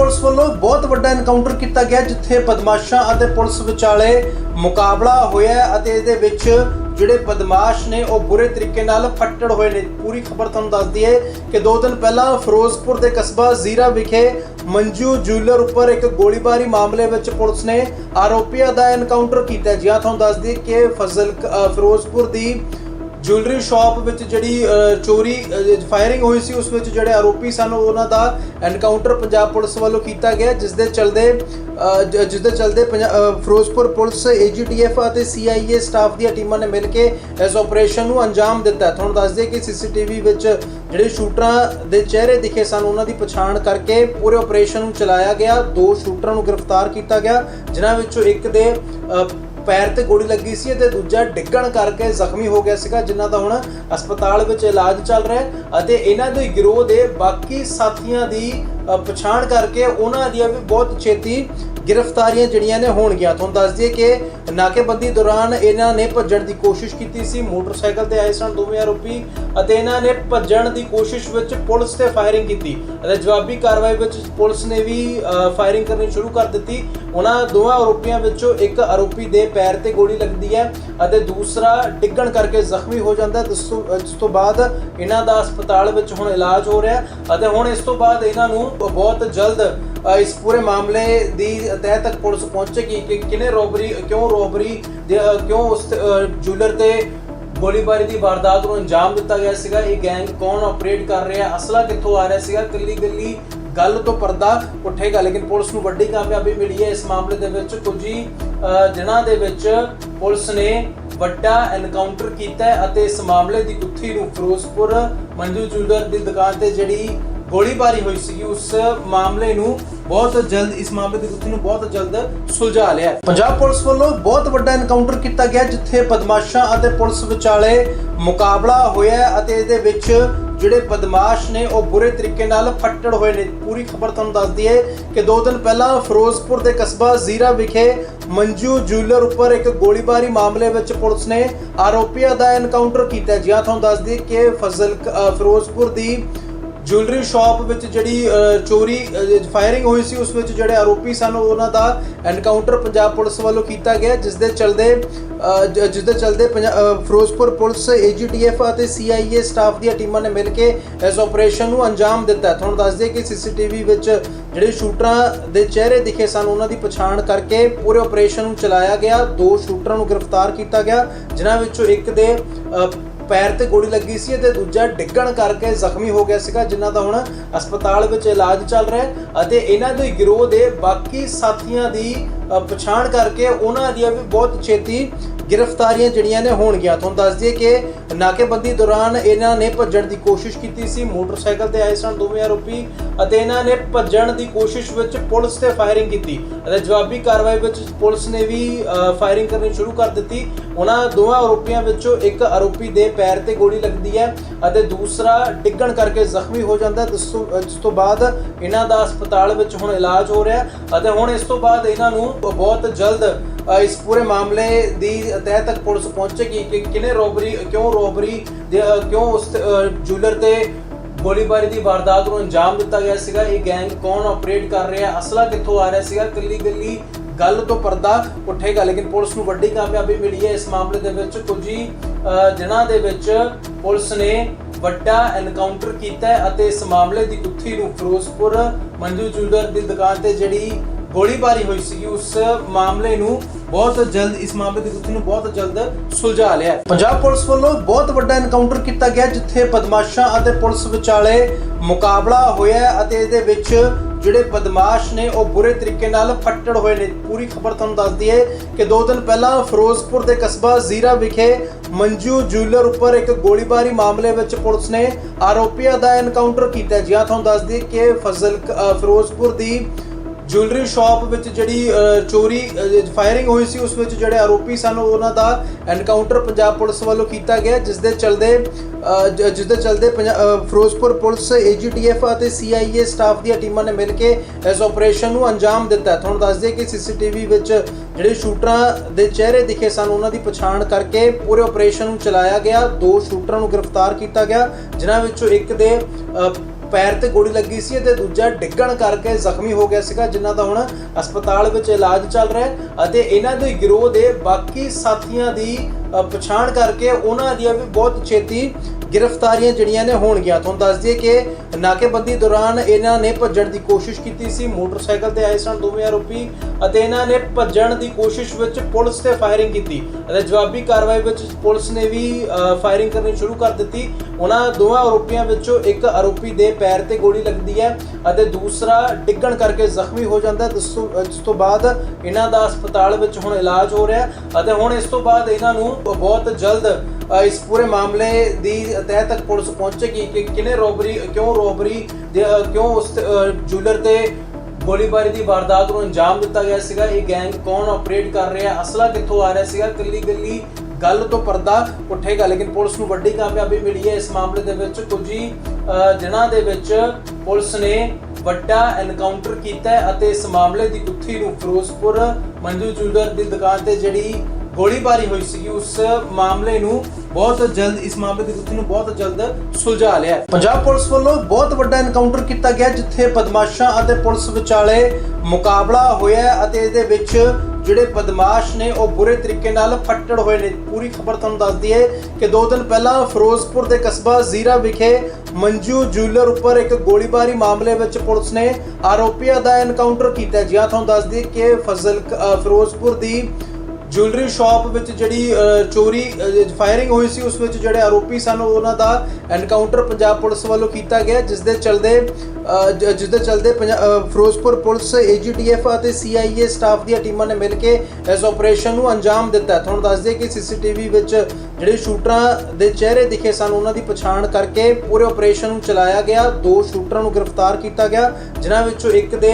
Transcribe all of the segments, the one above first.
Police ਵੱਲੋਂ ਬਹੁਤ ਵੱਡਾ ਐਨਕਾਊਂਟਰ ਕੀਤਾ ਗਿਆ, ਜਿੱਥੇ ਬਦਮਾਸ਼ਾਂ ਅਤੇ ਪੁਲਿਸ ਵਿਚਾਲੇ ਮੁਕਾਬਲਾ ਹੋਇਆ ਅਤੇ ਇਹਦੇ ਵਿੱਚ ਜਿਹੜੇ ਬਦਮਾਸ਼ ਨੇ, ਉਹ ਬੁਰੇ ਤਰੀਕੇ ਨਾਲ ਫੱਟੜ ਹੋਏ ਨੇ। ਪੂਰੀ ਖਬਰ ਤੁਹਾਨੂੰ ਦੱਸ ਦਈਏ ਕਿ ਦੋ ਦਿਨ ਪਹਿਲਾਂ ਫਿਰੋਜ਼ਪੁਰ ਦੇ ਕਸਬਾ ਜ਼ੀਰਾ ਵਿਖੇ ਮੰਜੂ ਜੂਲਰ ਉੱਪਰ ਇੱਕ ਗੋਲੀਬਾਰੀ ਮਾਮਲੇ ਵਿੱਚ ਪੁਲਿਸ ਨੇ ਆਰੋਪੀਆਂ ਦਾ ਐਨਕਾਊਂਟਰ ਕੀਤਾ ਜਿਹਾ ਤੁਹਾਨੂੰ ਦੱਸ ਦਈਏ ਕਿ ਫਜ਼ਲ ਫਿਰੋਜ਼ਪੁਰ ਦੀ ਜੁਐਲਰੀ ਸ਼ਾਪ ਵਿੱਚ ਜਿਹੜੀ ਚੋਰੀ ਫਾਇਰਿੰਗ ਹੋਈ ਸੀ ਉਸ ਵਿੱਚ ਜਿਹੜੇ ਆਰੋਪੀ ਸਨ ਉਹਨਾਂ ਦਾ ਐਨਕਾਊਂਟਰ ਪੰਜਾਬ ਪੁਲਿਸ ਵੱਲੋਂ ਕੀਤਾ ਗਿਆ ਜਿਸ ਦੇ ਚਲਦੇ ਅ, ਜ- ਜਿਸ ਦੇ ਚਲਦੇ ਪੰਜਾ- ਅ, ਫਿਰੋਜ਼ਪੁਰ ਪੁਲਿਸ ਏਜੀਟੀਐਫ ਅਤੇ ਸੀਆਈਏ ਸਟਾਫ ਦੀਆਂ ਟੀਮਾਂ ਨੇ ਮਿਲ ਕੇ ਇਸ ਆਪਰੇਸ਼ਨ ਨੂੰ ਅੰਜਾਮ ਦਿੱਤਾ ਹੈ। ਤੁਹਾਨੂੰ ਦੱਸ ਦਈਏ ਕਿ ਸੀਸੀਟੀਵੀ ਵਿੱਚ ਜਿਹੜੇ ਸ਼ੂਟਰਾਂ ਦੇ ਚਿਹਰੇ ਦਿਖੇ ਸਨ ਉਹਨਾਂ ਦੀ ਪਛਾਣ ਕਰਕੇ ਪੂਰੇ ਆਪਰੇਸ਼ਨ ਨੂੰ ਚਲਾਇਆ ਗਿਆ ਦੋ ਸ਼ੂਟਰਾਂ ਨੂੰ ਗ੍ਰਿਫਤਾਰ ਕੀਤਾ ਗਿਆ ਜਿਨ੍ਹਾਂ ਵਿੱਚੋਂ ਇੱਕ ਦੇ ਪੈਰ ਤੇ ਗੋਲੀ ਲੱਗੀ ਸੀ ਅਤੇ ਦੂਜਾ ਡਿੱਗਣ ਕਰਕੇ ਜ਼ਖਮੀ ਹੋ ਗਿਆ ਸੀਗਾ ਜਿਨ੍ਹਾਂ ਦਾ ਹੁਣ ਹਸਪਤਾਲ ਵਿੱਚ ਇਲਾਜ ਚੱਲ ਰਿਹਾ ਹੈ ਅਤੇ ਇਹਨਾਂ ਦੇ ਗਿਰੋਹ ਦੇ ਬਾਕੀ ਸਾਥੀਆਂ ਦੀ ਪਛਾਣ ਕਰਕੇ ਉਹਨਾਂ ਦੀਆਂ ਵੀ ਬਹੁਤ ਛੇਤੀ ਗ੍ਰਿਫਤਾਰੀਆਂ ਜਿਹੜੀਆਂ ਨੇ ਹੋਣਗੀਆਂ ਤੁਹਾਨੂੰ ਦੱਸ ਦਈਏ ਕਿ ਨਾਕੇਬੰਦੀ ਦੌਰਾਨ ਇਹਨਾਂ ਨੇ ਭੱਜਣ ਦੀ ਕੋਸ਼ਿਸ਼ ਕੀਤੀ ਸੀ। ਮੋਟਰਸਾਈਕਲ ਤੇ ਆਏ ਸਨ ਦੋਵੇਂ ਆਰੋਪੀ ਅਤੇ ਇਹਨਾਂ ਨੇ ਭੱਜਣ ਦੀ ਕੋਸ਼ਿਸ਼ ਵਿੱਚ ਪੁਲਿਸ ਤੇ ਫਾਇਰਿੰਗ ਕੀਤੀ। ਅਤੇ ਜਵਾਬੀ ਕਾਰਵਾਈ ਵਿੱਚ ਪੁਲਿਸ ਨੇ ਵੀ ਫਾਇਰਿੰਗ ਕਰਨੀ ਸ਼ੁਰੂ ਕਰ ਦਿੱਤੀ। ਉਹਨਾਂ ਦੋਵਾਂ ਆਰੋਪੀਆਂ ਵਿੱਚੋਂ ਇੱਕ ਆਰੋਪੀ ਦੇ ਪੈਰ ਤੇ ਗੋਲੀ ਲੱਗਦੀ ਹੈ ਅਤੇ ਦੂਸਰਾ ਡਿੱਗਣ ਕਰਕੇ ਜ਼ਖਮੀ ਹੋ ਜਾਂਦਾ ਜਿਸ ਤੋਂ ਜਿਸ ਤੋਂ ਬਾਅਦ ਇਹਨਾਂ ਦਾ ਹਸਪਤਾਲ ਵਿੱਚ ਹੁਣ ਇਲਾਜ ਹੋ ਰਿਹਾ ਅਤੇ ਹੁਣ ਇਸ ਤੋਂ ਬਾਅਦ ਇਹਨਾਂ ਨੂੰ ਬਹੁਤ ਜਲਦ ਇਸ ਪੂਰੇ ਮਾਮਲੇ ਦੀ ਤਹਿ ਤੱਕ ਪੁਲਿਸ ਪਹੁੰਚੇਗੀ ਕਿ ਕਿਨੇ ਰੋਬਰੀ, ਕਿਉਂ ਰੋਬਰੀ ਕਿਉਂ ਉਸ ਜੂਲਰ ਤੇ ਗੋਲੀਬਾਰੀ ਦੀ ਵਾਰਦਾਤ ਨੂੰ ਅੰਜਾਮ ਦਿੱਤਾ ਗਿਆ ਸੀਗਾ? ਇਹ ਗੈਂਗ ਕੌਣ ਆਪਰੇਟ ਕਰ ਰਿਹਾ? ਅਸਲਾ ਕਿੱਥੋਂ ਆ ਰਿਹਾ ਸੀਗਾ? ਕੱਲੀ ਕੱਲੀ ਗੱਲ ਤੋਂ ਪਰਦਾ ਉੱਠੇਗਾ ਲੇਕਿਨ ਪੁਲਿਸ ਨੂੰ ਵੱਡੀ ਕਾਮਯਾਬੀ ਮਿਲੀ ਹੈ ਇਸ ਮਾਮਲੇ ਦੇ ਵਿੱਚ। ਕੁਝ ਹੀ ਦਿਨਾਂ ਦੇ ਵਿੱਚ ਪੁਲਿਸ ਨੇ ਵੱਡਾ ਐਨਕਾਊਂਟਰ ਕੀਤਾ ਅਤੇ ਇਸ ਮਾਮਲੇ ਦੀ ਗੁੱਥੀ ਨੂੰ ਫਿਰੋਜ਼ਪੁਰ ਮੰਜੂ ਜੁਲਰ ਦੀ ਦੁਕਾਨ ਤੇ ਜਿਹੜੀ ਗੋਲੀਬਾਰੀ ਹੋਈ ਸੀ ਉਸ ਮਾਮਲੇ ਨੂੰ ਬਹੁਤ ਜਲਦ, ਇਸ ਮਾਮਲੇ ਦੇ ਗੁੱਥੀ ਨੂੰ ਬਹੁਤ ਜਲਦ ਸੁਲਝਾ ਲਿਆ ਪੰਜਾਬ ਪੁਲਿਸ ਵੱਲੋਂ ਬਹੁਤ ਵੱਡਾ ਐਨਕਾਊਂਟਰ ਕੀਤਾ ਗਿਆ, ਜਿੱਥੇ ਬਦਮਾਸ਼ਾਂ ਅਤੇ ਪੁਲਿਸ ਵਿਚਾਲੇ ਮੁਕਾਬਲਾ ਹੋਇਆ ਅਤੇ ਇਹਦੇ ਵਿੱਚ ਜਿਹੜੇ ਬਦਮਾਸ਼ ਨੇ, ਉਹ ਬੁਰੇ ਤਰੀਕੇ ਨਾਲ ਫੱਟੜ ਹੋਏ ਨੇ। ਪੂਰੀ ਖਬਰ ਤੁਹਾਨੂੰ ਦੱਸ ਦਈਏ ਕਿ ਦੋ ਦਿਨ ਪਹਿਲਾਂ ਫਿਰੋਜ਼ਪੁਰ ਦੇ ਕਸਬਾ ਜ਼ੀਰਾ ਵਿਖੇ ਮੰਜੂ ਜੂਲਰ ਉੱਪਰ ਇੱਕ ਗੋਲੀਬਾਰੀ ਮਾਮਲੇ ਵਿੱਚ ਪੁਲਿਸ ਨੇ ਆਰੋਪੀਆਂ ਦਾ ਐਨਕਾਊਂਟਰ ਕੀਤਾ ਜਿਹਾ ਤੁਹਾਨੂੰ ਦੱਸ ਦਈਏ ਕਿ ਫਜ਼ਲ ਫਿਰੋਜ਼ਪੁਰ ਦੀ ਜੁਐਲਰੀ ਸ਼ਾਪ ਵਿੱਚ ਜਿਹੜੀ ਚੋਰੀ ਫਾਇਰਿੰਗ ਹੋਈ ਸੀ ਉਸ ਵਿੱਚ ਜਿਹੜੇ ਆਰੋਪੀ ਸਨ ਉਹਨਾਂ ਦਾ ਐਨਕਾਊਂਟਰ ਪੰਜਾਬ ਪੁਲਿਸ ਵੱਲੋਂ ਕੀਤਾ ਗਿਆ ਜਿਸ ਦੇ ਚਲਦੇ ਅ, ਜ- ਜਿਸ ਦੇ ਚਲਦੇ ਪੰਜਾ- ਅ, ਫਿਰੋਜ਼ਪੁਰ ਪੁਲਿਸ ਏਜੀਟੀਐਫ ਅਤੇ ਸੀਆਈਏ ਸਟਾਫ ਦੀਆਂ ਟੀਮਾਂ ਨੇ ਮਿਲ ਕੇ ਇਸ ਆਪਰੇਸ਼ਨ ਨੂੰ ਅੰਜਾਮ ਦਿੱਤਾ ਹੈ। ਤੁਹਾਨੂੰ ਦੱਸ ਦਈਏ ਕਿ ਸੀਸੀਟੀਵੀ ਵਿੱਚ ਜਿਹੜੇ ਸ਼ੂਟਰਾਂ ਦੇ ਚਿਹਰੇ ਦਿਖੇ ਸਨ ਉਹਨਾਂ ਦੀ ਪਛਾਣ ਕਰਕੇ ਪੂਰੇ ਆਪਰੇਸ਼ਨ ਨੂੰ ਚਲਾਇਆ ਗਿਆ ਦੋ ਸ਼ੂਟਰਾਂ ਨੂੰ ਗ੍ਰਿਫਤਾਰ ਕੀਤਾ ਗਿਆ ਜਿਨ੍ਹਾਂ ਵਿੱਚੋਂ ਇੱਕ ਦੇ ਪੈਰ ਤੇ ਗੋਲੀ ਲੱਗੀ ਸੀ ਅਤੇ ਦੂਜਾ ਡਿੱਗਣ ਕਰਕੇ ਜ਼ਖਮੀ ਹੋ ਗਿਆ ਸੀਗਾ, ਜਿਨ੍ਹਾਂ ਦਾ ਹੁਣ ਹਸਪਤਾਲ ਵਿੱਚ ਇਲਾਜ ਚੱਲ ਰਿਹਾ ਹੈ ਅਤੇ ਇਹਨਾਂ ਦੇ ਗਿਰੋਹ ਦੇ ਬਾਕੀ ਸਾਥੀਆਂ ਦੀ ਪਛਾਣ ਕਰਕੇ ਉਹਨਾਂ ਦੀਆਂ ਵੀ ਬਹੁਤ ਛੇਤੀ ਗ੍ਰਿਫਤਾਰੀਆਂ ਜਿਹੜੀਆਂ ਨੇ ਹੋਣਗੀਆਂ। ਤੁਹਾਨੂੰ ਦੱਸ ਦਈਏ ਕਿ ਨਾਕੇਬੰਦੀ ਦੌਰਾਨ ਇਹਨਾਂ ਨੇ ਭੱਜਣ ਦੀ ਕੋਸ਼ਿਸ਼ ਕੀਤੀ ਸੀ, ਮੋਟਰਸਾਈਕਲ ਤੇ ਆਏ ਸਨ ਦੋਵੇਂ ਆਰੋਪੀ ਅਤੇ ਇਹਨਾਂ ਨੇ ਭੱਜਣ ਦੀ ਕੋਸ਼ਿਸ਼ ਵਿੱਚ ਪੁਲਿਸ ਤੇ ਫਾਇਰਿੰਗ ਕੀਤੀ ਅਤੇ ਜਵਾਬੀ ਕਾਰਵਾਈ ਵਿੱਚ ਪੁਲਿਸ ਨੇ ਵੀ ਫਾਇਰਿੰਗ ਕਰਨੀ ਸ਼ੁਰੂ ਕਰ ਦਿੱਤੀ। ਉਹਨਾਂ ਦੋਵਾਂ ਆਰੋਪੀਆਂ ਵਿੱਚੋਂ ਇੱਕ ਆਰੋਪੀ ਦੇ ਪੈਰ ਤੇ ਗੋਲੀ ਲੱਗਦੀ ਹੈ ਅਤੇ ਦੂਸਰਾ ਡਿੱਗਣ ਕਰਕੇ ਜ਼ਖਮੀ ਹੋ ਜਾਂਦਾ ਜਿਸ ਤੋਂ ਜਿਸ ਤੋਂ ਬਾਅਦ ਇਹਨਾਂ ਦਾ ਹਸਪਤਾਲ ਵਿੱਚ ਹੁਣ ਇਲਾਜ ਹੋ ਰਿਹਾ ਅਤੇ ਹੁਣ ਇਸ ਤੋਂ ਬਾਅਦ ਇਹਨਾਂ ਨੂੰ ਬਹੁਤ ਜਲਦ ਇਸ ਪੂਰੇ ਮਾਮਲੇ ਦੀ ਤਹਿ ਤੱਕ ਪੁਲਿਸ ਪਹੁੰਚੇਗੀ ਕਿ ਕਿਨੇ ਰੋਬਰੀ, ਕਿਉਂ ਰੋਬਰੀ ਕਿਉਂ ਉਸ ਜੂਲਰ ਤੇ ਗੋਲੀਬਾਰੀ ਦੀ ਵਾਰਦਾਤ ਨੂੰ ਅੰਜਾਮ ਦਿੱਤਾ ਗਿਆ ਸੀਗਾ? ਇਹ ਗੈਂਗ ਕੌਣ ਆਪਰੇਟ ਕਰ ਰਿਹਾ? ਅਸਲਾ ਕਿੱਥੋਂ ਆ ਰਿਹਾ ਸੀਗਾ? ਕੱਲੀ ਕੱਲੀ ਗੱਲ ਤੋਂ ਪਰਦਾ ਉੱਠੇਗਾ, ਲੇਕਿਨ ਪੁਲਿਸ ਨੂੰ ਵੱਡੀ ਕਾਮਯਾਬੀ ਮਿਲੀ ਹੈ ਇਸ ਮਾਮਲੇ ਦੇ ਵਿੱਚ। ਕੁਝ ਹੀ ਦਿਨਾਂ ਦੇ ਵਿੱਚ ਪੁਲਿਸ ਨੇ ਵੱਡਾ ਐਨਕਾਊਂਟਰ ਕੀਤਾ ਅਤੇ ਇਸ ਮਾਮਲੇ ਦੀ ਗੁੱਥੀ ਨੂੰ ਫਿਰੋਜ਼ਪੁਰ ਮੰਜੂ ਜੁਲਰ ਦੀ ਦੁਕਾਨ ਤੇ ਜਿਹੜੀ ਗੋਲੀਬਾਰੀ ਹੋਈ ਸੀਗੀ, ਉਸ ਮਾਮਲੇ ਨੂੰ ਬਹੁਤ ਜਲਦ, ਇਸ ਮਾਮਲੇ ਦੀ ਗੁੱਥੀ ਨੂੰ ਬਹੁਤ ਜਲਦ ਸੁਲਝਾ ਲਿਆ ਪੰਜਾਬ ਪੁਲਿਸ ਵੱਲੋਂ ਬਹੁਤ ਵੱਡਾ ਐਨਕਾਊਂਟਰ ਕੀਤਾ ਗਿਆ, ਜਿੱਥੇ ਬਦਮਾਸ਼ਾਂ ਅਤੇ ਪੁਲਿਸ ਵਿਚਾਲੇ ਮੁਕਾਬਲਾ ਹੋਇਆ ਅਤੇ ਇਹਦੇ ਵਿੱਚ ਜਿਹੜੇ ਬਦਮਾਸ਼ ਨੇ, ਉਹ ਬੁਰੇ ਤਰੀਕੇ ਨਾਲ ਫੱਟੜ ਹੋਏ ਨੇ। ਪੂਰੀ ਖਬਰ ਤੁਹਾਨੂੰ ਦੱਸਦੀ ਹੈ ਕਿ ਦੋ ਦਿਨ ਪਹਿਲਾਂ ਫਿਰੋਜ਼ਪੁਰ ਦੇ ਕਸਬਾ ਜ਼ੀਰਾ ਵਿਖੇ ਮੰਜੂ ਜੂਲਰ ਉੱਪਰ ਇੱਕ ਗੋਲੀਬਾਰੀ ਮਾਮਲੇ ਵਿੱਚ ਪੁਲਿਸ ਨੇ ਆਰੋਪੀਆਂ ਦਾ ਐਨਕਾਊਂਟਰ ਕੀਤਾ ਜਿਹਾ ਤੁਹਾਨੂੰ ਦੱਸਦੀ ਦਈਏ ਕਿ ਫਜ਼ਲ ਫਿਰੋਜ਼ਪੁਰ ਦੀ ਜੁਐਲਰੀ ਸ਼ਾਪ ਵਿੱਚ ਜਿਹੜੀ ਚੋਰੀ ਫਾਇਰਿੰਗ ਹੋਈ ਸੀ ਉਸ ਵਿੱਚ ਜਿਹੜੇ ਆਰੋਪੀ ਸਨ ਉਹਨਾਂ ਦਾ ਐਨਕਾਊਂਟਰ ਪੰਜਾਬ ਪੁਲਿਸ ਵੱਲੋਂ ਕੀਤਾ ਗਿਆ ਜਿਸ ਦੇ ਚਲਦੇ ਅ, ਜ- ਜਿਸ ਦੇ ਚਲਦੇ ਪੰਜਾ- ਅ, ਫਿਰੋਜ਼ਪੁਰ ਪੁਲਿਸ ਏਜੀਟੀਐਫ ਅਤੇ ਸੀਆਈਏ ਸਟਾਫ ਦੀਆਂ ਟੀਮਾਂ ਨੇ ਮਿਲ ਕੇ ਇਸ ਆਪਰੇਸ਼ਨ ਨੂੰ ਅੰਜਾਮ ਦਿੱਤਾ ਹੈ। ਤੁਹਾਨੂੰ ਦੱਸ ਦਈਏ ਕਿ ਸੀਸੀਟੀਵੀ ਵਿੱਚ ਜਿਹੜੇ ਸ਼ੂਟਰਾਂ ਦੇ ਚਿਹਰੇ ਦਿਖੇ ਸਨ ਉਹਨਾਂ ਦੀ ਪਛਾਣ ਕਰਕੇ ਪੂਰੇ ਆਪਰੇਸ਼ਨ ਨੂੰ ਚਲਾਇਆ ਗਿਆ ਦੋ ਸ਼ੂਟਰਾਂ ਨੂੰ ਗ੍ਰਿਫਤਾਰ ਕੀਤਾ ਗਿਆ ਜਿਨ੍ਹਾਂ ਵਿੱਚੋਂ ਇੱਕ ਦੇ ਪੈਰ ਤੇ ਗੋਲੀ ਲੱਗੀ ਸੀ ਅਤੇ ਦੂਜਾ ਡਿੱਗਣ ਕਰਕੇ ਜ਼ਖਮੀ ਹੋ ਗਿਆ ਸੀਗਾ ਜਿਨ੍ਹਾਂ ਦਾ ਹੁਣ ਹਸਪਤਾਲ ਵਿੱਚ ਇਲਾਜ ਚੱਲ ਰਿਹਾ ਹੈ ਅਤੇ ਇਹਨਾਂ ਦੇ ਗਿਰੋਹ ਦੇ ਬਾਕੀ ਸਾਥੀਆਂ ਦੀ ਪਛਾਣ ਕਰਕੇ ਉਹਨਾਂ ਦੀਆਂ ਵੀ ਬਹੁਤ ਛੇਤੀ ਗ੍ਰਿਫਤਾਰੀਆਂ ਜਿਹੜੀਆਂ ਨੇ ਹੋਣਗੀਆਂ। ਤੁਹਾਨੂੰ ਦੱਸ ਦਈਏ ਕਿ ਨਾਕੇਬੰਦੀ ਦੌਰਾਨ ਇਹਨਾਂ ਨੇ ਭੱਜਣ ਦੀ ਕੋਸ਼ਿਸ਼ ਕੀਤੀ ਸੀ, ਮੋਟਰਸਾਈਕਲ ਤੇ ਆਏ ਸਨ ਦੋਵੇਂ ਆਰੋਪੀ ਅਤੇ ਇਹਨਾਂ ਨੇ ਭੱਜਣ ਦੀ ਕੋਸ਼ਿਸ਼ ਵਿੱਚ ਪੁਲਿਸ ਤੇ ਫਾਇਰਿੰਗ ਕੀਤੀ ਅਤੇ ਜਵਾਬੀ ਕਾਰਵਾਈ ਵਿੱਚ ਪੁਲਿਸ ਨੇ ਵੀ ਫਾਇਰਿੰਗ ਕਰਨੀ ਸ਼ੁਰੂ ਕਰ ਦਿੱਤੀ। ਉਹਨਾਂ ਦੋਵਾਂ ਆਰੋਪੀਆਂ ਵਿੱਚੋਂ ਇੱਕ ਆਰੋਪੀ ਦੇ ਪੈਰ ਤੇ ਗੋਲੀ ਲੱਗਦੀ ਹੈ ਅਤੇ ਦੂਸਰਾ ਡਿੱਗਣ ਕਰਕੇ ਜ਼ਖਮੀ ਹੋ ਜਾਂਦਾ ਹੈ। ਜਿਸ ਤੋਂ ਜਿਸ ਤੋਂ ਬਾਅਦ ਇਹਨਾਂ ਦਾ ਹਸਪਤਾਲ ਵਿੱਚ ਹੁਣ ਇਲਾਜ ਹੋ ਰਿਹਾ ਅਤੇ ਹੁਣ ਇਸ ਤੋਂ ਬਾਅਦ ਇਹਨਾਂ ਨੂੰ ਬਹੁਤ ਜਲਦ ਇਸ ਪੂਰੇ ਮਾਮਲੇ ਦੀ ਤਹਿ ਤੱਕ ਪੁਲਿਸ ਪਹੁੰਚੇਗੀ ਕਿ ਕਿਨੇ ਰੋਬਰੀ, ਕਿਉਂ ਰੋਬਰੀ ਕਿਉਂ ਉਸ ਜੂਲਰ ਤੇ ਗੋਲੀਬਾਰੀ ਦੀ ਵਾਰਦਾਤ ਨੂੰ ਅੰਜਾਮ ਦਿੱਤਾ ਗਿਆ ਸੀਗਾ? ਇਹ ਗੈਂਗ ਕੌਣ ਆਪਰੇਟ ਕਰ ਰਿਹਾ? ਅਸਲਾ ਕਿੱਥੋਂ ਆ ਰਿਹਾ ਸੀਗਾ? ਕੱਲੀ ਕੱਲੀ ਗੱਲ ਤੋਂ ਪਰਦਾ ਉੱਠੇਗਾ ਲੇਕਿਨ ਪੁਲਿਸ ਨੂੰ ਵੱਡੀ ਕਾਮਯਾਬੀ ਮਿਲੀ ਹੈ ਇਸ ਮਾਮਲੇ ਦੇ ਵਿੱਚ। ਕੁਝ ਹੀ ਦਿਨਾਂ ਦੇ ਵਿੱਚ ਪੁਲਿਸ ਨੇ ਵੱਡਾ ਐਨਕਾਊਂਟਰ ਕੀਤਾ ਅਤੇ ਇਸ ਮਾਮਲੇ ਦੀ ਗੁੱਥੀ ਨੂੰ ਫਿਰੋਜ਼ਪੁਰ ਮੰਜੂ ਜੂਲਰ ਦੀ ਦੁਕਾਨ ਤੇ ਜਿਹੜੀ ਗੋਲੀਬਾਰੀ ਹੋਈ ਸੀ ਉਸ ਮਾਮਲੇ ਨੂੰ ਬਹੁਤ ਜਲਦ, ਇਸ ਮਾਮਲੇ ਦੀ ਗੁੱਥੀ ਨੂੰ ਬਹੁਤ ਜਲਦ ਸੁਲਝਾ ਲਿਆ ਪੰਜਾਬ ਪੁਲਿਸ ਵੱਲੋਂ ਬਹੁਤ ਵੱਡਾ ਐਨਕਾਊਂਟਰ ਕੀਤਾ ਗਿਆ, ਜਿੱਥੇ ਬਦਮਾਸ਼ਾਂ ਅਤੇ ਪੁਲਿਸ ਵਿਚਾਲੇ ਮੁਕਾਬਲਾ ਹੋਇਆ ਹੈ ਅਤੇ ਇਹਦੇ ਵਿੱਚ ਜਿਹੜੇ ਬਦਮਾਸ਼ ਨੇ, ਉਹ ਬੁਰੇ ਤਰੀਕੇ ਨਾਲ ਫੱਟੜ ਹੋਏ ਨੇ। ਪੂਰੀ ਖਬਰ ਤੁਹਾਨੂੰ ਦੱਸਦੀ ਹੈ ਕਿ ਦੋ ਦਿਨ ਪਹਿਲਾਂ ਫਿਰੋਜ਼ਪੁਰ ਦੇ ਕਸਬਾ ਜ਼ੀਰਾ ਵਿਖੇ ਮੰਜੂ ਜੂਲਰ ਉੱਪਰ ਇੱਕ ਗੋਲੀਬਾਰੀ ਮਾਮਲੇ ਵਿੱਚ ਪੁਲਿਸ ਨੇ ਆਰੋਪੀਆਂ ਦਾ ਐਨਕਾਊਂਟਰ ਕੀਤਾ ਜੀ ਹਾਂ, ਤੁਹਾਨੂੰ ਦੱਸਦੀ ਕਿ ਫਜ਼ਲ ਫਿਰੋਜ਼ਪੁਰ ਦੀ ਜੁਐਲਰੀ ਸ਼ਾਪ ਵਿੱਚ ਜਿਹੜੀ ਚੋਰੀ ਫਾਇਰਿੰਗ ਹੋਈ ਸੀ ਉਸ ਵਿੱਚ ਜਿਹੜੇ ਆਰੋਪੀ ਸਨ ਉਹਨਾਂ ਦਾ ਐਨਕਾਊਂਟਰ ਪੰਜਾਬ ਪੁਲਿਸ ਵੱਲੋਂ ਕੀਤਾ ਗਿਆ ਜਿਸ ਦੇ ਚਲਦੇ ਅ, ਜ- ਜਿਸ ਦੇ ਚਲਦੇ ਪੰਜਾ- ਅ, ਫਿਰੋਜ਼ਪੁਰ ਪੁਲਿਸ ਏਜੀਟੀਐਫ ਅਤੇ ਸੀਆਈਏ ਸਟਾਫ ਦੀਆਂ ਟੀਮਾਂ ਨੇ ਮਿਲ ਕੇ ਇਸ ਆਪਰੇਸ਼ਨ ਨੂੰ ਅੰਜਾਮ ਦਿੱਤਾ ਹੈ। ਤੁਹਾਨੂੰ ਦੱਸ ਦਈਏ ਕਿ ਸੀਸੀਟੀਵੀ ਵਿੱਚ ਜਿਹੜੇ ਸ਼ੂਟਰਾਂ ਦੇ ਚਿਹਰੇ ਦਿਖੇ ਸਨ ਉਹਨਾਂ ਦੀ ਪਛਾਣ ਕਰਕੇ ਪੂਰੇ ਆਪਰੇਸ਼ਨ ਨੂੰ ਚਲਾਇਆ ਗਿਆ ਦੋ ਸ਼ੂਟਰਾਂ ਨੂੰ ਗ੍ਰਿਫਤਾਰ ਕੀਤਾ ਗਿਆ ਜਿਨ੍ਹਾਂ ਵਿੱਚੋਂ ਇੱਕ ਦੇ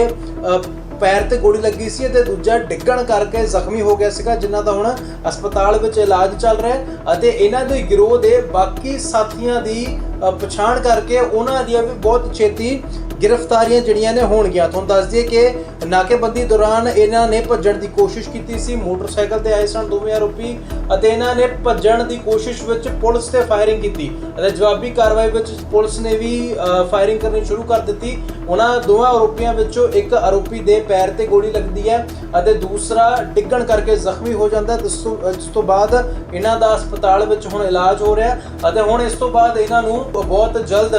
ਪੈਰ ਤੇ ਗੋਲੀ ਲੱਗੀ ਸੀ ਅਤੇ ਦੂਜਾ ਡਿੱਗਣ ਕਰਕੇ ਜ਼ਖਮੀ ਹੋ ਗਿਆ ਸੀਗਾ, ਜਿਨ੍ਹਾਂ ਦਾ ਹੁਣ ਹਸਪਤਾਲ ਵਿੱਚ ਇਲਾਜ ਚੱਲ ਰਿਹਾ ਹੈ ਅਤੇ ਇਹਨਾਂ ਦੇ ਗਿਰੋਹ ਦੇ ਬਾਕੀ ਸਾਥੀਆਂ ਦੀ ਪਛਾਣ ਕਰਕੇ ਉਹਨਾਂ ਦੀਆਂ ਵੀ ਬਹੁਤ ਛੇਤੀ ਗ੍ਰਿਫਤਾਰੀਆਂ ਜਿਹੜੀਆਂ ਨੇ ਹੋਣਗੀਆਂ ਤੁਹਾਨੂੰ ਦੱਸ ਦਈਏ ਕਿ ਨਾਕੇਬੰਦੀ ਦੌਰਾਨ ਇਹਨਾਂ ਨੇ ਭੱਜਣ ਦੀ ਕੋਸ਼ਿਸ਼ ਕੀਤੀ ਸੀ। ਮੋਟਰਸਾਈਕਲ ਤੇ ਆਏ ਸਨ ਦੋਵੇਂ ਆਰੋਪੀ ਅਤੇ ਇਹਨਾਂ ਨੇ ਭੱਜਣ ਦੀ ਕੋਸ਼ਿਸ਼ ਵਿੱਚ ਪੁਲਿਸ ਤੇ ਫਾਇਰਿੰਗ ਕੀਤੀ। ਅਤੇ ਜਵਾਬੀ ਕਾਰਵਾਈ ਵਿੱਚ ਪੁਲਿਸ ਨੇ ਵੀ ਫਾਇਰਿੰਗ ਕਰਨੀ ਸ਼ੁਰੂ ਕਰ ਦਿੱਤੀ। ਉਹਨਾਂ ਦੋਵਾਂ ਆਰੋਪੀਆਂ ਵਿੱਚੋਂ ਇੱਕ ਆਰੋਪੀ ਦੇ ਪੈਰ ਤੇ ਗੋਲੀ ਲੱਗਦੀ ਹੈ ਅਤੇ ਦੂਸਰਾ ਡਿੱਗਣ ਕਰਕੇ ਜ਼ਖਮੀ ਹੋ ਜਾਂਦਾ ਜਿਸ ਤੋਂ ਜਿਸ ਤੋਂ ਬਾਅਦ ਇਹਨਾਂ ਦਾ ਹਸਪਤਾਲ ਵਿੱਚ ਹੁਣ ਇਲਾਜ ਹੋ ਰਿਹਾ ਅਤੇ ਹੁਣ ਇਸ ਤੋਂ ਬਾਅਦ ਇਹਨਾਂ ਨੂੰ ਬਹੁਤ ਜਲਦ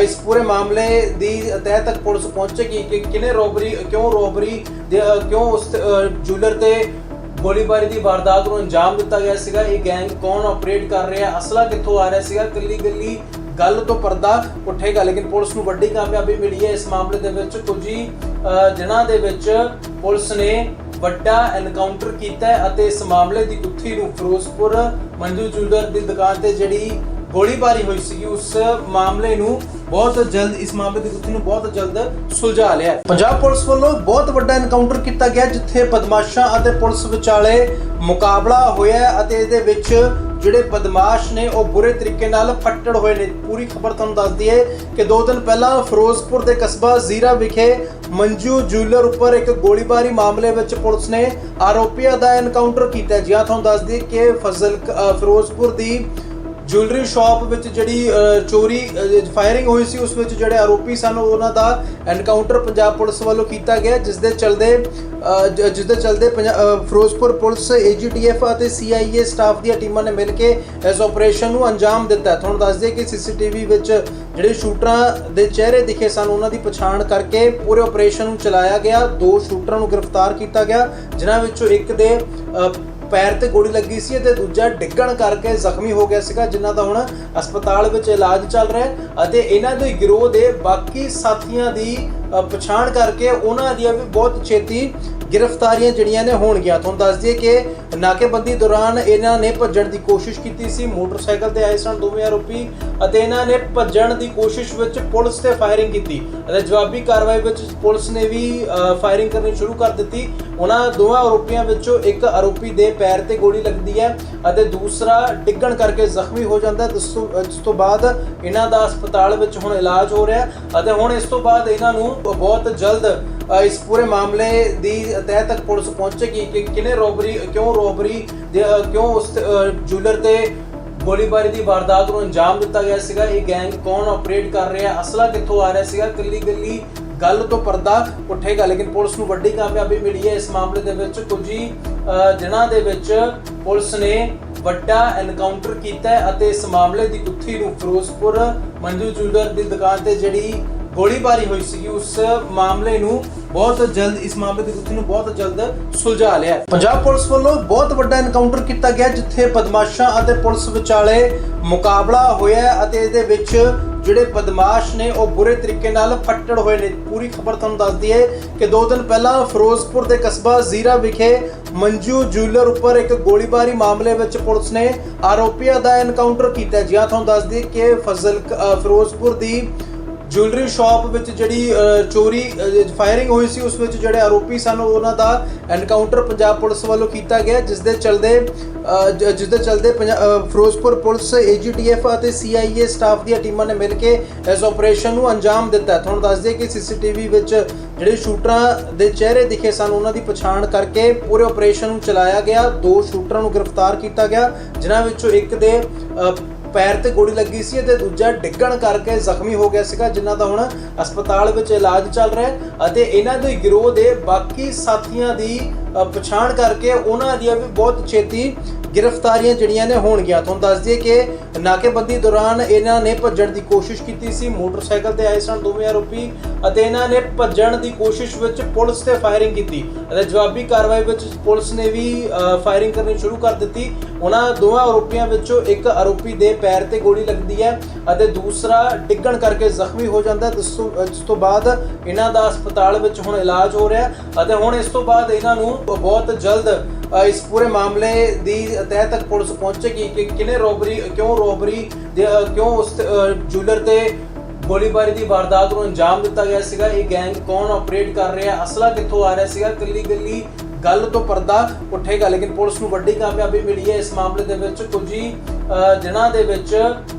ਇਸ ਪੂਰੇ ਮਾਮਲੇ ਦੀ ਤਹਿ ਤੱਕ ਪੁਲਿਸ ਪਹੁੰਚੇਗੀ ਕਿ ਕਿਨੇ ਰੋਬਰੀ, ਕਿਉਂ ਰੋਬਰੀ ਕਿਉਂ ਉਸ ਜੂਲਰ ਤੇ ਗੋਲੀਬਾਰੀ ਦੀ ਵਾਰਦਾਤ ਨੂੰ ਅੰਜਾਮ ਦਿੱਤਾ ਗਿਆ ਸੀਗਾ? ਇਹ ਗੈਂਗ ਕੌਣ ਆਪਰੇਟ ਕਰ ਰਿਹਾ? ਅਸਲਾ ਕਿੱਥੋਂ ਆ ਰਿਹਾ ਸੀਗਾ? ਕੱਲੀ ਕੱਲੀ ਗੱਲ ਤੋਂ ਪਰਦਾ ਉੱਠੇਗਾ ਲੇਕਿਨ ਪੁਲਿਸ ਨੂੰ ਵੱਡੀ ਕਾਮਯਾਬੀ ਮਿਲੀ ਹੈ ਇਸ ਮਾਮਲੇ ਦੇ ਵਿੱਚ। ਕੁਝ ਹੀ ਦਿਨਾਂ ਦੇ ਵਿੱਚ ਪੁਲਿਸ ਨੇ ਵੱਡਾ ਐਨਕਾਊਂਟਰ ਕੀਤਾ ਅਤੇ ਇਸ ਮਾਮਲੇ ਦੀ ਗੁੱਥੀ ਨੂੰ ਫਿਰੋਜ਼ਪੁਰ ਮੰਜੂ ਜੁਲਰ ਦੀ ਦੁਕਾਨ ਤੇ ਜਿਹੜੀ ਗੋਲੀਬਾਰੀ ਹੋਈ ਸੀ ਉਸ ਮਾਮਲੇ ਨੂੰ ਬਹੁਤ ਜਲਦ, ਇਸ ਮਾਮਲੇ ਦੀ ਗੁੱਥੀ ਨੂੰ ਬਹੁਤ ਜਲਦ ਸੁਲਝਾ ਲਿਆ ਪੰਜਾਬ ਪੁਲਿਸ ਵੱਲੋਂ ਬਹੁਤ ਵੱਡਾ ਐਨਕਾਊਂਟਰ ਕੀਤਾ ਗਿਆ, ਜਿੱਥੇ ਬਦਮਾਸ਼ਾਂ ਅਤੇ ਪੁਲਿਸ ਵਿਚਾਲੇ ਮੁਕਾਬਲਾ ਹੋਇਆ ਅਤੇ ਇਹਦੇ ਵਿੱਚ ਜਿਹੜੇ ਬਦਮਾਸ਼ ਨੇ, ਉਹ ਬੁਰੇ ਤਰੀਕੇ ਨਾਲ ਫੱਟੜ ਹੋਏ ਨੇ। ਪੂਰੀ ਖਬਰ ਤੁਹਾਨੂੰ ਦੱਸਦੀ ਹੈ ਕਿ ਦੋ ਦਿਨ ਪਹਿਲਾਂ ਫਿਰੋਜ਼ਪੁਰ ਦੇ ਕਸਬਾ ਜ਼ੀਰਾ ਵਿਖੇ ਮੰਜੂ ਜੂਲਰ ਉੱਪਰ ਇੱਕ ਗੋਲੀਬਾਰੀ ਮਾਮਲੇ ਵਿੱਚ ਪੁਲਿਸ ਨੇ ਆਰੋਪੀਆਂ ਦਾ ਐਨਕਾਊਂਟਰ ਕੀਤਾ ਜਿਹਾ ਤੁਹਾਨੂੰ ਦੱਸਦੀ ਕਿ ਫਜ਼ਲ ਫਿਰੋਜ਼ਪੁਰ ਦੀ ਜੁਐਲਰੀ ਸ਼ਾਪ ਵਿੱਚ ਜਿਹੜੀ ਚੋਰੀ ਫਾਇਰਿੰਗ ਹੋਈ ਸੀ ਉਸ ਵਿੱਚ ਜਿਹੜੇ ਆਰੋਪੀ ਸਨ ਉਹਨਾਂ ਦਾ ਐਨਕਾਊਂਟਰ ਪੰਜਾਬ ਪੁਲਿਸ ਵੱਲੋਂ ਕੀਤਾ ਗਿਆ ਜਿਸ ਦੇ ਚਲਦੇ ਅ, ਜ- ਜਿਸ ਦੇ ਚਲਦੇ ਪੰਜਾ- ਅ, ਫਿਰੋਜ਼ਪੁਰ ਪੁਲਿਸ ਏਜੀਟੀਐਫ ਅਤੇ ਸੀਆਈਏ ਸਟਾਫ ਦੀਆਂ ਟੀਮਾਂ ਨੇ ਮਿਲ ਕੇ ਇਸ ਆਪਰੇਸ਼ਨ ਨੂੰ ਅੰਜਾਮ ਦਿੱਤਾ ਹੈ। ਤੁਹਾਨੂੰ ਦੱਸ ਦਈਏ ਕਿ ਸੀਸੀਟੀਵੀ ਵਿੱਚ ਜਿਹੜੇ ਸ਼ੂਟਰਾਂ ਦੇ ਚਿਹਰੇ ਦਿਖੇ ਸਨ ਉਹਨਾਂ ਦੀ ਪਛਾਣ ਕਰਕੇ ਪੂਰੇ ਆਪਰੇਸ਼ਨ ਨੂੰ ਚਲਾਇਆ ਗਿਆ ਦੋ ਸ਼ੂਟਰਾਂ ਨੂੰ ਗ੍ਰਿਫਤਾਰ ਕੀਤਾ ਗਿਆ ਜਿਨ੍ਹਾਂ ਵਿੱਚੋਂ ਇੱਕ ਦੇ ਪੈਰ ਤੇ ਗੋਲੀ ਲੱਗੀ ਸੀ ਅਤੇ ਦੂਜਾ ਡਿੱਗਣ ਕਰਕੇ ਜ਼ਖਮੀ ਹੋ ਗਿਆ ਸੀਗਾ, ਜਿਨ੍ਹਾਂ ਦਾ ਹੁਣ ਹਸਪਤਾਲ ਵਿੱਚ ਇਲਾਜ ਚੱਲ ਰਿਹਾ ਅਤੇ ਇਹਨਾਂ ਦੇ ਗਿਰੋਹ ਦੇ ਬਾਕੀ ਸਾਥੀਆਂ ਦੀ ਪਛਾਣ ਕਰਕੇ ਉਹਨਾਂ ਦੀਆਂ ਵੀ ਬਹੁਤ ਛੇਤੀ ਗ੍ਰਿਫਤਾਰੀਆਂ ਜਿਹੜੀਆਂ ਨੇ ਹੋਣਗੀਆਂ ਤੁਹਾਨੂੰ ਦੱਸ ਦਈਏ ਕਿ ਨਾਕੇਬੰਦੀ ਦੌਰਾਨ ਇਹਨਾਂ ਨੇ ਭੱਜਣ ਦੀ ਕੋਸ਼ਿਸ਼ ਕੀਤੀ ਸੀ। ਮੋਟਰਸਾਈਕਲ ਤੇ ਆਏ ਸਨ ਦੋਵੇਂ ਆਰੋਪੀ ਅਤੇ ਇਹਨਾਂ ਨੇ ਭੱਜਣ ਦੀ ਕੋਸ਼ਿਸ਼ ਵਿੱਚ ਪੁਲਿਸ ਤੇ ਫਾਇਰਿੰਗ ਕੀਤੀ ਅਤੇ ਜਵਾਬੀ ਕਾਰਵਾਈ ਵਿੱਚ ਪੁਲਿਸ ਨੇ ਵੀ ਫਾਇਰਿੰਗ ਕਰਨੀ ਸ਼ੁਰੂ ਕਰ ਦਿੱਤੀ। ਉਹਨਾਂ ਦੋਵਾਂ ਆਰੋਪੀਆਂ ਵਿੱਚੋਂ ਇੱਕ ਆਰੋਪੀ ਦੇ ਪੈਰ ਤੇ ਗੋਲੀ ਲੱਗਦੀ ਹੈ ਅਤੇ ਦੂਸਰਾ ਡਿੱਗਣ ਕਰਕੇ ਜ਼ਖਮੀ ਹੋ ਜਾਂਦਾ ਜਿਸ ਤੋਂ ਜਿਸ ਤੋਂ ਬਾਅਦ ਇਹਨਾਂ ਦਾ ਹਸਪਤਾਲ ਵਿੱਚ ਹੁਣ ਇਲਾਜ ਹੋ ਰਿਹਾ ਅਤੇ ਹੁਣ ਇਸ ਤੋਂ ਬਾਅਦ ਇਹਨਾਂ ਨੂੰ ਬਹੁਤ ਜਲਦ ਇਸ ਪੂਰੇ ਮਾਮਲੇ ਦੀ ਤਹਿ ਤੱਕ ਪੁਲਿਸ ਪਹੁੰਚੇਗੀ ਕਿ ਕਿਨੇ ਰੋਬਰੀ, ਕਿਉਂ ਰੋਬਰੀ ਕਿਉਂ ਉਸ ਜੂਲਰ ਤੇ ਗੋਲੀਬਾਰੀ ਦੀ ਵਾਰਦਾਤ ਨੂੰ ਅੰਜਾਮ ਦਿੱਤਾ ਗਿਆ ਸੀਗਾ? ਇਹ ਗੈਂਗ ਕੌਣ ਆਪਰੇਟ ਕਰ ਰਿਹਾ? ਅਸਲਾ ਕਿੱਥੋਂ ਆ ਰਿਹਾ ਸੀਗਾ? ਕੱਲੀ ਕੱਲੀ ਗੱਲ ਤੋਂ ਪਰਦਾ ਉੱਠੇਗਾ, ਲੇਕਿਨ ਪੁਲਿਸ ਨੂੰ ਵੱਡੀ ਕਾਮਯਾਬੀ ਮਿਲੀ ਹੈ ਇਸ ਮਾਮਲੇ ਦੇ ਵਿੱਚ। ਕੁਝ ਹੀ ਦਿਨਾਂ ਦੇ ਵਿੱਚ ਪੁਲਿਸ ਨੇ ਵੱਡਾ ਐਨਕਾਊਂਟਰ ਕੀਤਾ ਅਤੇ ਇਸ ਮਾਮਲੇ ਦੀ ਗੁੱਥੀ ਨੂੰ ਫਿਰੋਜ਼ਪੁਰ ਮੰਜੂ ਜੁਲਰ ਦੀ ਦੁਕਾਨ ਤੇ ਜਿਹੜੀ ਗੋਲੀਬਾਰੀ ਹੋਈ ਸੀਗੀ, ਉਸ ਮਾਮਲੇ ਨੂੰ ਬਹੁਤ ਜਲਦ, ਇਸ ਮਾਮਲੇ ਦੀ ਗੁੱਥੀ ਨੂੰ ਬਹੁਤ ਜਲਦ ਸੁਲਝਾ ਲਿਆ ਪੰਜਾਬ ਪੁਲਿਸ ਵੱਲੋਂ ਬਹੁਤ ਵੱਡਾ ਐਨਕਾਊਂਟਰ ਕੀਤਾ ਗਿਆ, ਜਿੱਥੇ ਬਦਮਾਸ਼ਾਂ ਅਤੇ ਪੁਲਿਸ ਵਿਚਾਲੇ ਮੁਕਾਬਲਾ ਹੋਇਆ ਅਤੇ ਇਹਦੇ ਵਿੱਚ ਜਿਹੜੇ ਬਦਮਾਸ਼ ਨੇ, ਉਹ ਬੁਰੇ ਤਰੀਕੇ ਨਾਲ ਫੱਟੜ ਹੋਏ ਨੇ ਪੂਰੀ ਖਬਰ ਤੁਹਾਨੂੰ ਦੱਸਦੀ ਹੈ ਕਿ ਦੋ ਦਿਨ ਪਹਿਲਾਂ ਫਿਰੋਜ਼ਪੁਰ ਦੇ ਕਸਬਾ ਜ਼ੀਰਾ ਵਿਖੇ ਮੰਜੂ ਜੁਐਲਰ ਉੱਪਰ ਇੱਕ ਗੋਲੀਬਾਰੀ ਮਾਮਲੇ ਵਿੱਚ ਪੁਲਿਸ ਨੇ ਆਰੋਪੀਆਂ ਦਾ ਐਨਕਾਊਂਟਰ ਕੀਤਾ ਹੈ। ਜੀ ਹਾਂ, ਤੁਹਾਨੂੰ ਦੱਸਦੀ ਕਿ ਫਜ਼ਲ ਫਿਰੋਜ਼ਪੁਰ ਦੀ ਜੁਐਲਰੀ ਸ਼ਾਪ ਵਿੱਚ ਜਿਹੜੀ ਚੋਰੀ ਫਾਇਰਿੰਗ ਹੋਈ ਸੀ ਉਸ ਵਿੱਚ ਜਿਹੜੇ ਆਰੋਪੀ ਸਨ ਉਹਨਾਂ ਦਾ ਐਨਕਾਊਂਟਰ ਪੰਜਾਬ ਪੁਲਿਸ ਵੱਲੋਂ ਕੀਤਾ ਗਿਆ ਜਿਸ ਦੇ ਚਲਦੇ ਅ, ਜ- ਜਿਸ ਦੇ ਚਲਦੇ ਪੰਜਾ- ਅ, ਫਿਰੋਜ਼ਪੁਰ ਪੁਲਿਸ ਏਜੀਟੀਐਫ ਅਤੇ ਸੀਆਈਏ ਸਟਾਫ ਦੀਆਂ ਟੀਮਾਂ ਨੇ ਮਿਲ ਕੇ ਇਸ ਆਪਰੇਸ਼ਨ ਨੂੰ ਅੰਜਾਮ ਦਿੱਤਾ ਹੈ। ਤੁਹਾਨੂੰ ਦੱਸ ਦਈਏ ਕਿ ਸੀਸੀਟੀਵੀ ਵਿੱਚ ਜਿਹੜੇ ਸ਼ੂਟਰਾਂ ਦੇ ਚਿਹਰੇ ਦਿਖੇ ਸਨ ਉਹਨਾਂ ਦੀ ਪਛਾਣ ਕਰਕੇ ਪੂਰੇ ਆਪਰੇਸ਼ਨ ਨੂੰ ਚਲਾਇਆ ਗਿਆ ਦੋ ਸ਼ੂਟਰਾਂ ਨੂੰ ਗ੍ਰਿਫਤਾਰ ਕੀਤਾ ਗਿਆ ਜਿਨ੍ਹਾਂ ਵਿੱਚੋਂ ਇੱਕ ਦੇ ਪੈਰ ਤੇ ਗੋਲੀ ਲੱਗੀ ਸੀ ਅਤੇ ਦੂਜਾ ਡਿੱਗਣ ਕਰਕੇ ਜ਼ਖਮੀ ਹੋ ਗਿਆ ਸੀਗਾ ਜਿਨ੍ਹਾਂ ਦਾ ਹੁਣ ਹਸਪਤਾਲ ਵਿੱਚ ਇਲਾਜ ਚੱਲ ਰਿਹਾ ਹੈ ਅਤੇ ਇਹਨਾਂ ਦੇ ਗਿਰੋਹ ਦੇ ਬਾਕੀ ਸਾਥੀਆਂ ਦੀ ਪਛਾਣ ਕਰਕੇ ਉਹਨਾਂ ਦੀਆਂ ਵੀ ਬਹੁਤ ਛੇਤੀ ਗ੍ਰਿਫਤਾਰੀਆਂ ਜਿਹੜੀਆਂ ਨੇ ਹੋਣਗੀਆਂ। ਤੁਹਾਨੂੰ ਦੱਸ ਦਈਏ ਕਿ ਨਾਕੇਬੰਦੀ ਦੌਰਾਨ ਇਹਨਾਂ ਨੇ ਭੱਜਣ ਦੀ ਕੋਸ਼ਿਸ਼ ਕੀਤੀ ਸੀ, ਮੋਟਰਸਾਈਕਲ ਤੇ ਆਏ ਸਨ ਦੋਵੇਂ ਆਰੋਪੀ ਅਤੇ ਇਹਨਾਂ ਨੇ ਭੱਜਣ ਦੀ ਕੋਸ਼ਿਸ਼ ਵਿੱਚ ਪੁਲਿਸ ਤੇ ਫਾਇਰਿੰਗ ਕੀਤੀ ਅਤੇ ਜਵਾਬੀ ਕਾਰਵਾਈ ਵਿੱਚ ਪੁਲਿਸ ਨੇ ਵੀ ਫਾਇਰਿੰਗ ਕਰਨੀ ਸ਼ੁਰੂ ਕਰ ਦਿੱਤੀ। ਉਹਨਾਂ ਦੋਵਾਂ ਆਰੋਪੀਆਂ ਵਿੱਚੋਂ ਇੱਕ ਆਰੋਪੀ ਦੇ ਪੈਰ ਤੇ ਗੋਲੀ ਲੱਗਦੀ ਹੈ ਅਤੇ ਦੂਸਰਾ ਡਿੱਗਣ ਕਰਕੇ ਜ਼ਖਮੀ ਹੋ ਜਾਂਦਾ ਹੈ, ਜਿਸ ਤੋਂ ਬਾਅਦ ਇਹਨਾਂ ਦਾ ਹਸਪਤਾਲ ਵਿੱਚ ਹੁਣ ਇਲਾਜ ਹੋ ਰਿਹਾ ਅਤੇ ਹੁਣ ਇਸ ਤੋਂ ਬਾਅਦ ਇਹਨਾਂ ਨੂੰ ਬਹੁਤ ਜਲਦ ਇਸ ਪੂਰੇ ਮਾਮਲੇ ਦੀ ਤਹਿ ਤੱਕ ਪੁਲਿਸ ਪਹੁੰਚੇਗੀ ਕਿ ਕਿਨੇ ਰੋਬਰੀ, ਕਿਉਂ ਰੋਬਰੀ ਕਿਉਂ ਉਸ ਜੁਐਲਰ ਤੇ ਗੋਲੀਬਾਰੀ ਦੀ ਵਾਰਦਾਤ ਨੂੰ ਅੰਜਾਮ ਦਿੱਤਾ ਗਿਆ ਸੀਗਾ, ਇਹ ਗੈਂਗ ਕੌਣ ਆਪਰੇਟ ਕਰ ਰਿਹਾ, ਅਸਲਾ ਕਿੱਥੋਂ ਆ ਰਿਹਾ ਸੀਗਾ ਕੱਲੀ ਕੱਲੀ ਗੱਲ ਤੋਂ ਪਰਦਾ ਉੱਠੇਗਾ, ਲੇਕਿਨ ਪੁਲਿਸ ਨੂੰ ਵੱਡੀ ਕਾਮਯਾਬੀ ਮਿਲੀ ਹੈ ਇਸ ਮਾਮਲੇ ਦੇ ਵਿੱਚ ਕੁਝ ਹੀ ਜਿਨ੍ਹਾਂ ਦੇ ਵਿੱਚ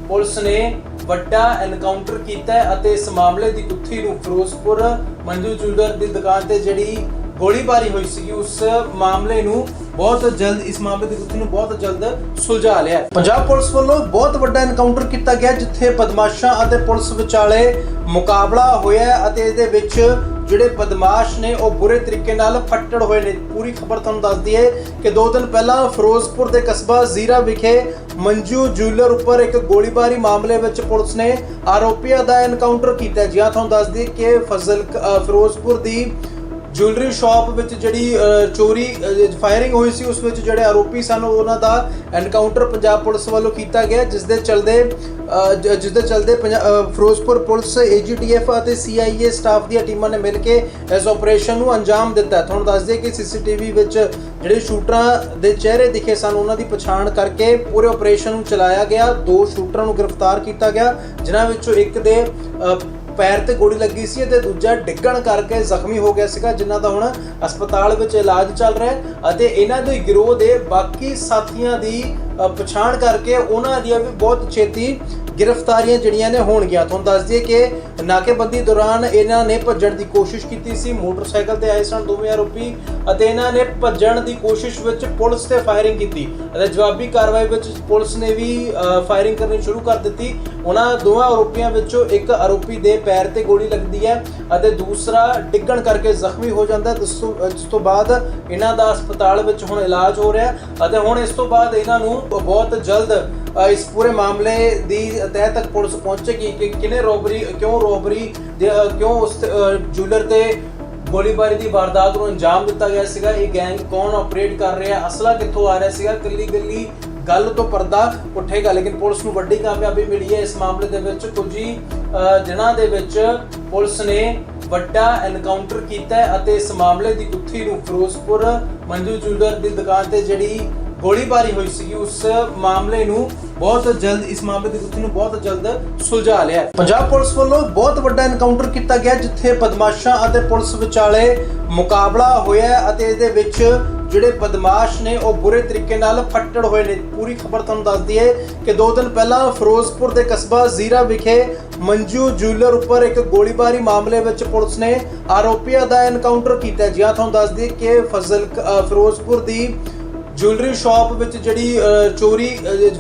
ਪੁਲਿਸ ਨੇ ਵੱਡਾ ਐਨਕਾਊਂਟਰ ਕੀਤਾ ਅਤੇ ਇਸ ਮਾਮਲੇ ਦੀ ਗੁੱਥੀ ਨੂੰ ਫਿਰੋਜ਼ਪੁਰ ਮੰਜੂ ਜੁਐਲਰ ਦੀ ਦੁਕਾਨ ਤੇ ਜਿਹੜੀ ਗੋਲੀਬਾਰੀ ਹੋਈ ਸੀਗੀ, ਉਸ ਮਾਮਲੇ ਨੂੰ ਬਹੁਤ ਜਲਦ, ਇਸ ਮਾਮਲੇ ਦੀ ਗੁੱਥੀ ਨੂੰ ਬਹੁਤ ਜਲਦ ਸੁਲਝਾ ਲਿਆ ਪੰਜਾਬ ਪੁਲਿਸ ਵੱਲੋਂ ਬਹੁਤ ਵੱਡਾ ਐਨਕਾਊਂਟਰ ਕੀਤਾ ਗਿਆ, ਜਿੱਥੇ ਬਦਮਾਸ਼ਾਂ ਅਤੇ ਪੁਲਿਸ ਵਿਚਾਲੇ ਮੁਕਾਬਲਾ ਹੋਇਆ ਹੈ ਅਤੇ ਇਹਦੇ ਵਿੱਚ ਜਿਹੜੇ ਬਦਮਾਸ਼ ਨੇ, ਉਹ ਬੁਰੇ ਤਰੀਕੇ ਨਾਲ ਫੱਟੜ ਹੋਏ ਨੇ। ਪੂਰੀ ਖਬਰ ਤੁਹਾਨੂੰ ਦੱਸਦੀ ਹੈ ਕਿ ਦੋ ਦਿਨ ਪਹਿਲਾਂ ਫਿਰੋਜ਼ਪੁਰ ਦੇ ਕਸਬਾ ਜ਼ੀਰਾ ਵਿਖੇ ਮੰਜੂ ਜੁਐਲਰ ਉੱਪਰ ਇੱਕ ਗੋਲੀਬਾਰੀ ਮਾਮਲੇ ਵਿੱਚ ਪੁਲਿਸ ਨੇ ਆਰੋਪੀਆਂ ਦਾ ਐਨਕਾਊਂਟਰ ਕੀਤਾ ਹੈ। ਤੁਹਾਨੂੰ ਦੱਸ ਦਈਏ ਕਿ ਫਜ਼ਲ ਫਿਰੋਜ਼ਪੁਰ ਦੀ ਜੁਐਲਰੀ ਸ਼ਾਪ ਵਿੱਚ ਜਿਹੜੀ ਚੋਰੀ ਫਾਇਰਿੰਗ ਹੋਈ ਸੀ ਉਸ ਵਿੱਚ ਜਿਹੜੇ ਆਰੋਪੀ ਸਨ ਉਹਨਾਂ ਦਾ ਐਨਕਾਊਂਟਰ ਪੰਜਾਬ ਪੁਲਿਸ ਵੱਲੋਂ ਕੀਤਾ ਗਿਆ ਜਿਸ ਦੇ ਚਲਦੇ ਅ, ਜ- ਜਿਸ ਦੇ ਚਲਦੇ ਪੰਜਾ- ਅ, ਫਿਰੋਜ਼ਪੁਰ ਪੁਲਿਸ ਏਜੀਟੀਐਫ ਅਤੇ ਸੀਆਈਏ ਸਟਾਫ ਦੀਆਂ ਟੀਮਾਂ ਨੇ ਮਿਲ ਕੇ ਇਸ ਆਪਰੇਸ਼ਨ ਨੂੰ ਅੰਜਾਮ ਦਿੱਤਾ ਹੈ। ਤੁਹਾਨੂੰ ਦੱਸ ਦਈਏ ਕਿ ਸੀਸੀਟੀਵੀ ਵਿੱਚ ਜਿਹੜੇ ਸ਼ੂਟਰਾਂ ਦੇ ਚਿਹਰੇ ਦਿਖੇ ਸਨ ਉਹਨਾਂ ਦੀ ਪਛਾਣ ਕਰਕੇ ਪੂਰੇ ਆਪਰੇਸ਼ਨ ਨੂੰ ਚਲਾਇਆ ਗਿਆ ਦੋ ਸ਼ੂਟਰਾਂ ਨੂੰ ਗ੍ਰਿਫਤਾਰ ਕੀਤਾ ਗਿਆ ਜਿਨ੍ਹਾਂ ਵਿੱਚੋਂ ਇੱਕ ਦੇ ਪੈਰ ਤੇ ਗੋਲੀ ਲੱਗੀ ਸੀ ਅਤੇ ਦੂਜਾ ਡਿੱਗਣ ਕਰਕੇ ਜ਼ਖਮੀ ਹੋ ਗਿਆ ਸੀਗਾ ਜਿਨ੍ਹਾਂ ਦਾ ਹੁਣ ਹਸਪਤਾਲ ਵਿੱਚ ਇਲਾਜ ਚੱਲ ਰਿਹਾ ਹੈ ਅਤੇ ਇਹਨਾਂ ਦੇ ਗਿਰੋਹ ਦੇ ਬਾਕੀ ਸਾਥੀਆਂ ਦੀ ਪਛਾਣ ਕਰਕੇ ਉਹਨਾਂ ਦੀਆਂ ਵੀ ਬਹੁਤ ਛੇਤੀ ਗ੍ਰਿਫਤਾਰੀਆਂ ਜਿਹੜੀਆਂ ਨੇ ਹੋਣਗੀਆਂ। ਤੁਹਾਨੂੰ ਦੱਸ ਦਈਏ ਕਿ ਨਾਕੇਬੰਦੀ ਦੌਰਾਨ ਇਹਨਾਂ ਨੇ ਭੱਜਣ ਦੀ ਕੋਸ਼ਿਸ਼ ਕੀਤੀ ਸੀ। ਮੋਟਰਸਾਈਕਲ ਤੇ ਆਏ ਸਨ ਦੋਵੇਂ ਆਰੋਪੀ ਅਤੇ ਇਹਨਾਂ ਨੇ ਭੱਜਣ ਦੀ ਕੋਸ਼ਿਸ਼ ਵਿੱਚ ਪੁਲਿਸ ਤੇ ਫਾਇਰਿੰਗ ਕੀਤੀ। ਅਤੇ ਜਵਾਬੀ ਕਾਰਵਾਈ ਵਿੱਚ ਪੁਲਿਸ ਨੇ ਵੀ ਫਾਇਰਿੰਗ ਕਰਨੀ ਸ਼ੁਰੂ ਕਰ ਦਿੱਤੀ। ਉਹਨਾਂ ਦੋਵਾਂ ਆਰੋਪੀਆਂ ਵਿੱਚੋਂ ਇੱਕ ਆਰੋਪੀ ਦੇ ਪੈਰ ਤੇ ਗੋਲੀ ਲੱਗਦੀ ਹੈ ਅਤੇ ਦੂਸਰਾ ਡਿੱਗਣ ਕਰਕੇ ਜ਼ਖਮੀ ਹੋ ਜਾਂਦਾ ਜਿਸ ਤੋਂ ਬਾਅਦ ਇਹਨਾਂ ਦਾ ਹਸਪਤਾਲ ਵਿੱਚ ਹੁਣ ਇਲਾਜ ਹੋ ਰਿਹਾ ਅਤੇ ਹੁਣ ਇਸ ਤੋਂ ਬਾਅਦ ਇਹਨਾਂ ਨੂੰ ਬਹੁਤ ਜਲਦ ਇਸ ਪੂਰੇ ਮਾਮਲੇ ਦੀ ਤਹਿ ਤੱਕ ਪੁਲਿਸ ਪਹੁੰਚੇਗੀ ਕਿ ਕਿਨੇ ਰੋਬਰੀ, ਕਿਉਂ ਰੋਬਰੀ ਕਿਉਂ ਉਸ ਜੁਐਲਰ ਤੇ ਗੋਲੀਬਾਰੀ ਦੀ ਵਾਰਦਾਤ ਨੂੰ ਅੰਜਾਮ ਦਿੱਤਾ ਗਿਆ ਸੀਗਾ? ਇਹ ਗੈਂਗ ਕੌਣ ਆਪਰੇਟ ਕਰ ਰਿਹਾ? ਅਸਲਾ ਕਿੱਥੋਂ ਆ ਰਿਹਾ ਸੀਗਾ? ਕੱਲੀ ਕੱਲੀ ਗੱਲ ਤੋਂ ਪਰਦਾ ਉੱਠੇਗਾ, ਲੇਕਿਨ ਪੁਲਿਸ ਨੂੰ ਵੱਡੀ ਕਾਮਯਾਬੀ ਮਿਲੀ ਹੈ ਇਸ ਮਾਮਲੇ ਦੇ ਵਿੱਚ। ਕੁਝ ਹੀ ਦਿਨਾਂ ਦੇ ਵਿੱਚ ਪੁਲਿਸ ਨੇ ਵੱਡਾ ਐਨਕਾਊਂਟਰ ਕੀਤਾ ਅਤੇ ਇਸ ਮਾਮਲੇ ਦੀ ਗੁੱਥੀ ਨੂੰ ਫਿਰੋਜ਼ਪੁਰ ਮੰਜੂ ਜੁਲਰ ਦੀ ਦੁਕਾਨ ਤੇ ਜਿਹੜੀ ਗੋਲੀਬਾਰੀ ਹੋਈ ਸੀਗੀ, ਉਸ ਮਾਮਲੇ ਨੂੰ ਬਹੁਤ ਜਲਦ, ਇਸ ਮਾਮਲੇ ਦੀ ਗੁੱਥੀ ਨੂੰ ਬਹੁਤ ਜਲਦ ਸੁਲਝਾ ਲਿਆ ਪੰਜਾਬ ਪੁਲਿਸ ਵੱਲੋਂ ਬਹੁਤ ਵੱਡਾ ਐਨਕਾਊਂਟਰ ਕੀਤਾ ਗਿਆ, ਜਿੱਥੇ ਬਦਮਾਸ਼ਾਂ ਅਤੇ ਪੁਲਿਸ ਵਿਚਾਲੇ ਮੁਕਾਬਲਾ ਹੋਇਆ ਅਤੇ ਇਹਦੇ ਵਿੱਚ ਜਿਹੜੇ ਬਦਮਾਸ਼ ਨੇ, ਉਹ ਬੁਰੇ ਤਰੀਕੇ ਨਾਲ ਫੱਟੜ ਹੋਏ ਨੇ। ਪੂਰੀ ਖਬਰ ਤੁਹਾਨੂੰ ਦੱਸਦੀ ਹੈ ਕਿ ਦੋ ਦਿਨ ਪਹਿਲਾਂ ਫਿਰੋਜ਼ਪੁਰ ਦੇ ਕਸਬਾ ਜ਼ੀਰਾ ਵਿਖੇ ਮੰਜੂ ਜੁਐਲਰ ਉੱਪਰ ਇੱਕ ਗੋਲੀਬਾਰੀ ਮਾਮਲੇ ਵਿੱਚ ਪੁਲਿਸ ਨੇ ਆਰੋਪੀਆਂ ਦਾ ਐਨਕਾਊਂਟਰ ਕੀਤਾ ਜਿਹਾ ਤੁਹਾਨੂੰ ਦੱਸਦੀ ਕਿ ਫਜ਼ਲ ਫਿਰੋਜ਼ਪੁਰ ਦੀ ਜੁਐਲਰੀ ਸ਼ਾਪ ਵਿੱਚ ਜਿਹੜੀ ਚੋਰੀ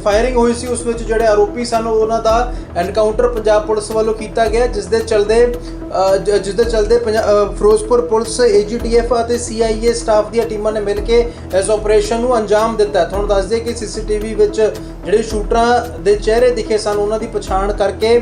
ਫਾਇਰਿੰਗ ਹੋਈ ਸੀ ਉਸ ਵਿੱਚ ਜਿਹੜੇ ਆਰੋਪੀ ਸਨ ਉਹਨਾਂ ਦਾ ਐਨਕਾਊਂਟਰ ਪੰਜਾਬ ਪੁਲਿਸ ਵੱਲੋਂ ਕੀਤਾ ਗਿਆ ਜਿਸ ਦੇ ਚਲਦੇ ਅ, ਜ- ਜਿਸ ਦੇ ਚਲਦੇ ਪੰਜਾ- ਅ, ਫਿਰੋਜ਼ਪੁਰ ਪੁਲਿਸ ਏਜੀਟੀਐਫ ਅਤੇ ਸੀਆਈਏ ਸਟਾਫ ਦੀਆਂ ਟੀਮਾਂ ਨੇ ਮਿਲ ਕੇ ਇਸ ਆਪਰੇਸ਼ਨ ਨੂੰ ਅੰਜਾਮ ਦਿੱਤਾ ਹੈ। ਤੁਹਾਨੂੰ ਦੱਸ ਦਈਏ ਕਿ ਸੀਸੀਟੀਵੀ ਵਿੱਚ ਜਿਹੜੇ ਸ਼ੂਟਰਾਂ ਦੇ ਚਿਹਰੇ ਦਿਖੇ ਸਨ ਉਹਨਾਂ ਦੀ ਪਛਾਣ ਕਰਕੇ